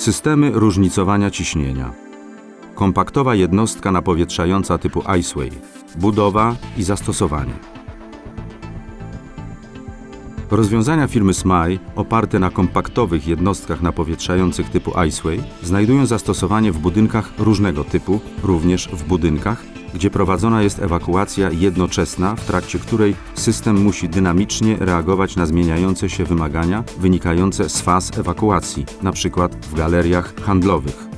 Systemy różnicowania ciśnienia. Kompaktowa jednostka napowietrzająca typu Iceway. Budowa i zastosowanie. Rozwiązania firmy SMAI oparte na kompaktowych jednostkach napowietrzających typu Iceway znajdują zastosowanie w budynkach różnego typu, również w budynkach, gdzie prowadzona jest ewakuacja jednoczesna, w trakcie której system musi dynamicznie reagować na zmieniające się wymagania wynikające z faz ewakuacji, np. w galeriach handlowych.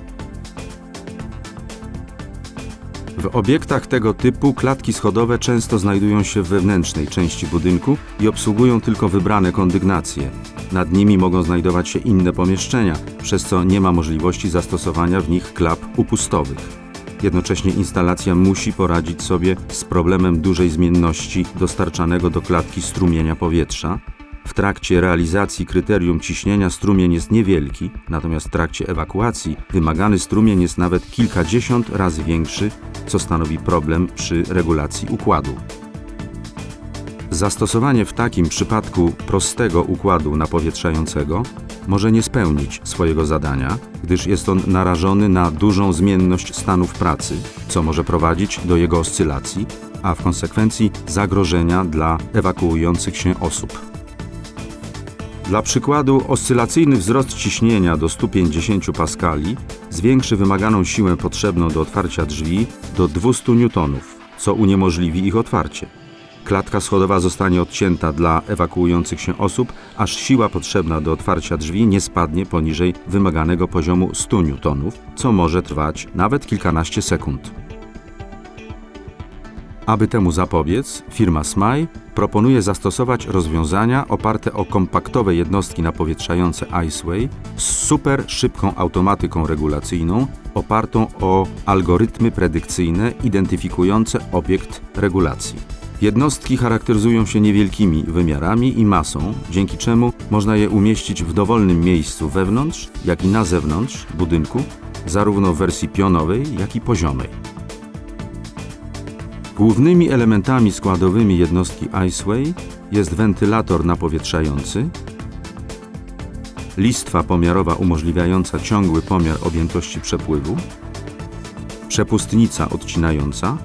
W obiektach tego typu klatki schodowe często znajdują się w wewnętrznej części budynku i obsługują tylko wybrane kondygnacje. Nad nimi mogą znajdować się inne pomieszczenia, przez co nie ma możliwości zastosowania w nich klap upustowych. Jednocześnie instalacja musi poradzić sobie z problemem dużej zmienności dostarczanego do klatki strumienia powietrza. W trakcie realizacji kryterium ciśnienia strumień jest niewielki, natomiast w trakcie ewakuacji wymagany strumień jest nawet kilkadziesiąt razy większy, co stanowi problem przy regulacji układu. Zastosowanie w takim przypadku prostego układu napowietrzającego może nie spełnić swojego zadania, gdyż jest on narażony na dużą zmienność stanów pracy, co może prowadzić do jego oscylacji, a w konsekwencji zagrożenia dla ewakuujących się osób. Dla przykładu, oscylacyjny wzrost ciśnienia do 150 paskali zwiększy wymaganą siłę potrzebną do otwarcia drzwi do 200 newtonów, co uniemożliwi ich otwarcie. Klatka schodowa zostanie odcięta dla ewakuujących się osób, aż siła potrzebna do otwarcia drzwi nie spadnie poniżej wymaganego poziomu 100 newtonów, co może trwać nawet kilkanaście sekund. Aby temu zapobiec, firma SMAI proponuje zastosować rozwiązania oparte o kompaktowe jednostki napowietrzające Iceway z super szybką automatyką regulacyjną opartą o algorytmy predykcyjne identyfikujące obiekt regulacji. Jednostki charakteryzują się niewielkimi wymiarami i masą, dzięki czemu można je umieścić w dowolnym miejscu wewnątrz, jak i na zewnątrz budynku, zarówno w wersji pionowej, jak i poziomej. Głównymi elementami składowymi jednostki Iceway jest wentylator napowietrzający, listwa pomiarowa umożliwiająca ciągły pomiar objętości przepływu, przepustnica odcinająca,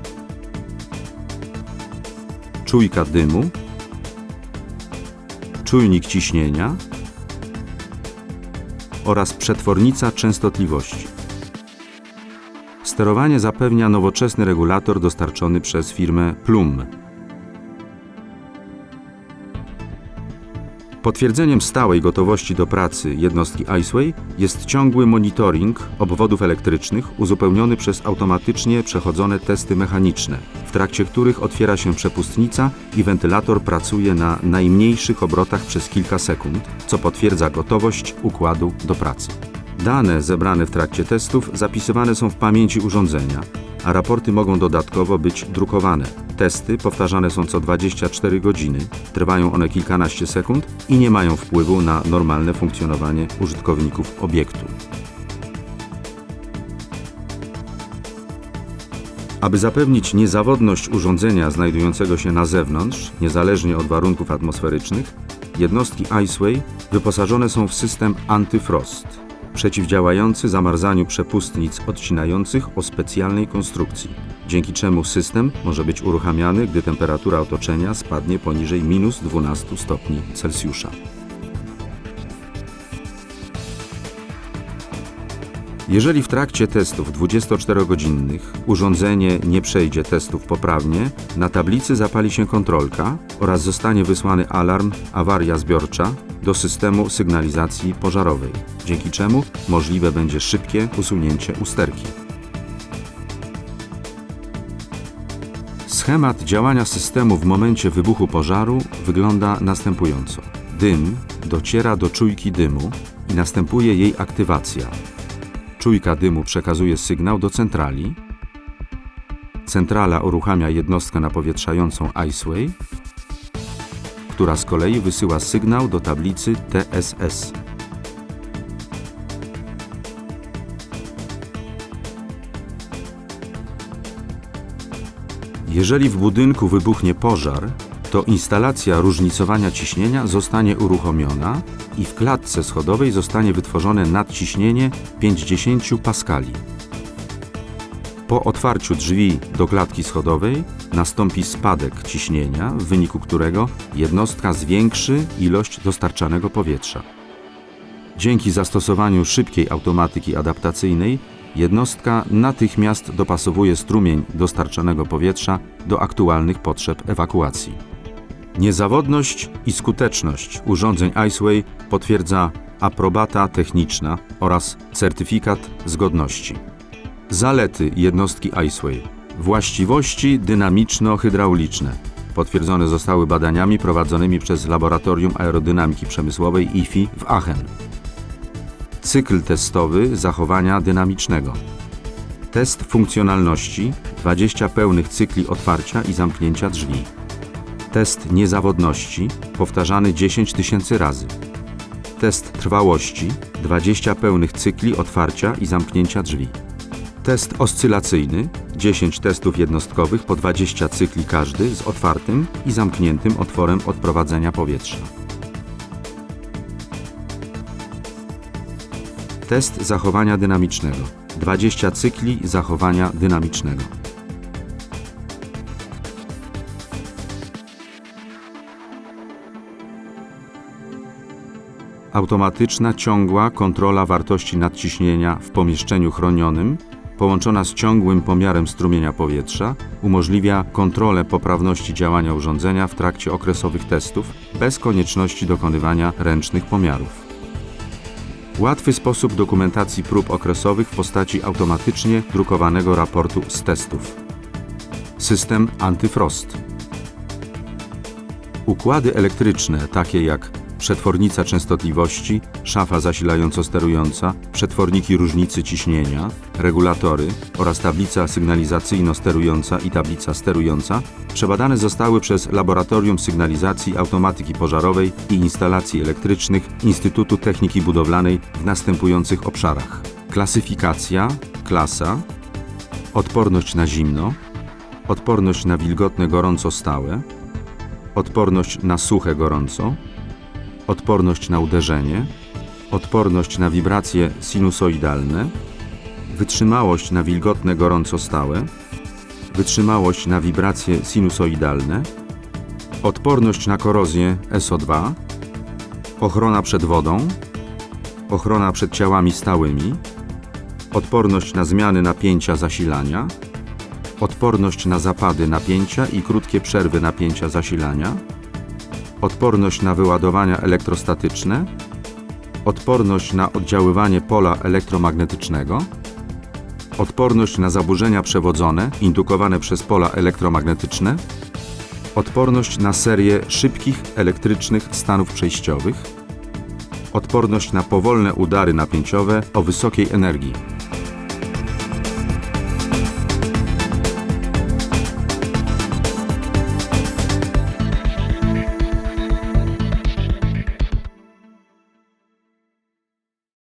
czujka dymu, czujnik ciśnienia oraz przetwornica częstotliwości. Sterowanie zapewnia nowoczesny regulator dostarczony przez firmę Plum. Potwierdzeniem stałej gotowości do pracy jednostki Iceway jest ciągły monitoring obwodów elektrycznych uzupełniony przez automatycznie przechodzone testy mechaniczne, w trakcie których otwiera się przepustnica i wentylator pracuje na najmniejszych obrotach przez kilka sekund, co potwierdza gotowość układu do pracy. Dane zebrane w trakcie testów zapisywane są w pamięci urządzenia, a raporty mogą dodatkowo być drukowane. Testy powtarzane są co 24 godziny, trwają one kilkanaście sekund i nie mają wpływu na normalne funkcjonowanie użytkowników obiektu. Aby zapewnić niezawodność urządzenia znajdującego się na zewnątrz, niezależnie od warunków atmosferycznych, jednostki Iceway wyposażone są w system antyfrost, przeciwdziałający zamarzaniu przepustnic odcinających o specjalnej konstrukcji, dzięki czemu system może być uruchamiany, gdy temperatura otoczenia spadnie poniżej minus 12 stopni Celsjusza. Jeżeli w trakcie testów 24-godzinnych urządzenie nie przejdzie testów poprawnie, na tablicy zapali się kontrolka oraz zostanie wysłany alarm awaria zbiorcza do systemu sygnalizacji pożarowej, dzięki czemu możliwe będzie szybkie usunięcie usterki. Schemat działania systemu w momencie wybuchu pożaru wygląda następująco. Dym dociera do czujki dymu i następuje jej aktywacja. Czujka dymu przekazuje sygnał do centrali. Centrala uruchamia jednostkę napowietrzającą Iceway, która z kolei wysyła sygnał do tablicy TSS. Jeżeli w budynku wybuchnie pożar, to instalacja różnicowania ciśnienia zostanie uruchomiona i w klatce schodowej zostanie wytworzone nadciśnienie 50 paskali. Po otwarciu drzwi do klatki schodowej nastąpi spadek ciśnienia, w wyniku którego jednostka zwiększy ilość dostarczanego powietrza. Dzięki zastosowaniu szybkiej automatyki adaptacyjnej jednostka natychmiast dopasowuje strumień dostarczanego powietrza do aktualnych potrzeb ewakuacji. Niezawodność i skuteczność urządzeń Iceway potwierdza aprobata techniczna oraz certyfikat zgodności. Zalety jednostki Iceway. Właściwości dynamiczno-hydrauliczne. Potwierdzone zostały badaniami prowadzonymi przez Laboratorium Aerodynamiki Przemysłowej IFI w Aachen. Cykl testowy zachowania dynamicznego. Test funkcjonalności 20 pełnych cykli otwarcia i zamknięcia drzwi. Test niezawodności powtarzany 10 tysięcy razy. Test trwałości 20 pełnych cykli otwarcia i zamknięcia drzwi. Test oscylacyjny 10 testów jednostkowych po 20 cykli każdy z otwartym i zamkniętym otworem odprowadzenia powietrza. Test zachowania dynamicznego 20 cykli zachowania dynamicznego. Automatyczna, ciągła kontrola wartości nadciśnienia w pomieszczeniu chronionym, połączona z ciągłym pomiarem strumienia powietrza, umożliwia kontrolę poprawności działania urządzenia w trakcie okresowych testów, bez konieczności dokonywania ręcznych pomiarów. Łatwy sposób dokumentacji prób okresowych w postaci automatycznie drukowanego raportu z testów. System antyfrost. Układy elektryczne, takie jak przetwornica częstotliwości, szafa zasilająco-sterująca, przetworniki różnicy ciśnienia, regulatory oraz tablica sygnalizacyjno-sterująca i tablica sterująca, przebadane zostały przez Laboratorium Sygnalizacji Automatyki Pożarowej i Instalacji Elektrycznych Instytutu Techniki Budowlanej w następujących obszarach. Klasyfikacja, klasa, odporność na zimno, odporność na wilgotne gorąco stałe, odporność na suche gorąco, odporność na uderzenie, odporność na wibracje sinusoidalne, wytrzymałość na wilgotne gorąco stałe, wytrzymałość na wibracje sinusoidalne, odporność na korozję SO2, ochrona przed wodą, ochrona przed ciałami stałymi, odporność na zmiany napięcia zasilania, odporność na zapady napięcia i krótkie przerwy napięcia zasilania, odporność na wyładowania elektrostatyczne, odporność na oddziaływanie pola elektromagnetycznego, odporność na zaburzenia przewodzone indukowane przez pola elektromagnetyczne, odporność na serię szybkich elektrycznych stanów przejściowych, odporność na powolne udary napięciowe o wysokiej energii.